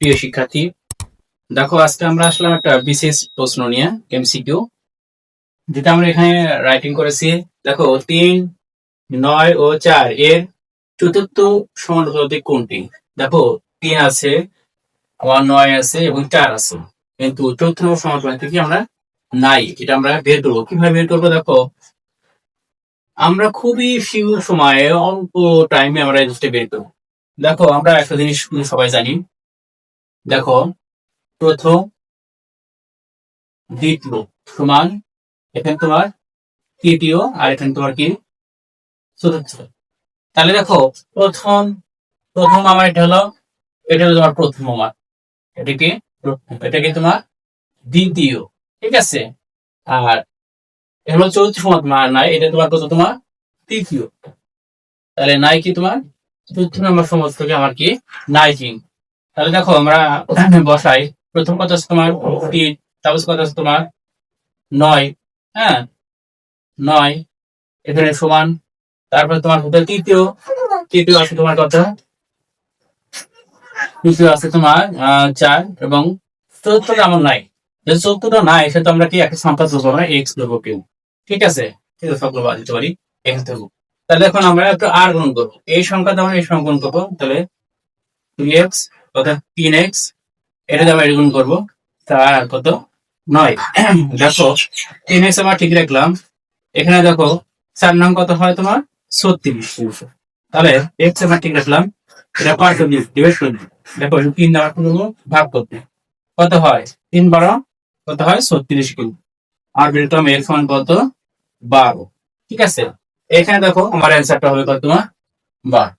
প্রিয় শিক্ষার্থী, দেখো আজকে আমরা আসলাম একটা বিশেষ প্রশ্ন নিয়ে এমসিকিউ যেটা আমরা এখানে রাইটিং করেছি। দেখো, তিন, নয় ও চার, এর চতুর্থ সমানুপাতিক কোনটি? দেখো, তিন আছে, আবার নয় আছে এবং চার আছে। কিন্তু চতুর্থ সমানুপাতিক কি আমরা নাই। এটা আমরা বের করব। কীভাবে বের করব? দেখো, আমরা খুবই ফিউ সময়ে অল্প টাইমে আমরা এই বের করব। দেখো, আমরা একটা জিনিস সবাই জানি দেখো, প্রথম দ্বিতীয় সমান, এখানে তোমার তৃতীয়, আর এখানে তোমার কি? চতুর্থ। তাহলে দেখো, প্রথম প্রথম আমার এটা হলো এটা হলো তোমার প্রথম আমার। এটা কি। এটা কি তোমার? দ্বিতীয়। ঠিক আছে? আর হলো চতুর্থ তোমার নাই, এটা তোমার কত তোমার? তৃতীয়। তাহলে নাই কি তোমার? চতুর্থ নম্বর সমস্তকে আমার কি? নাই কি তাহলে দেখো আমরা বসাই। প্রথম কথা হচ্ছে তোমার তিন, তারপর কথা হচ্ছে তোমার নয় হ্যাঁ? নয়, এখানে সমান, তারপরে তোমার হতে তৃতীয় তৃতীয় আছে তোমার কথা তৃতীয় আছে তোমার চার এবং চতুর্থটা আমার নাই। যদি চতুর্থটা নাই, সেটা আমরা কি একটা সংখ্যা দেবো না? এক্স দেবো কেউ। ঠিক আছে? ঠিক আছে, সবগুলো বাদ দিতে পারি। এক্স দেবো তাহলে এখন আমরা একটু আর গুণ করব। এই সংখ্যাটা আমরা এই সংখ্যা গুণ করব। তাহলে টু এক্স অর্থাৎ তিন এক্স এটা আমরা গুণ করব। তার কত? নয়। দেখো তিন এক্স আমরা ঠিক রাখলাম। এখানে দেখো, চার নাম কত হয় তোমার? ছত্রিশ। তাহলে এক্স আমরা ঠিক রাখলাম। এটা পাঁচ ডিভাইড করে দেখো তিন নাম্বার করব ভাগ করতে। কত হয়? তিন বারো, কত হয়? ছত্রিশ কিলো আর বের করলাম এর সমান কত? বারো। ঠিক আছে? এখানে দেখো, আমার অ্যান্সারটা হবে কত তোমার? বারো।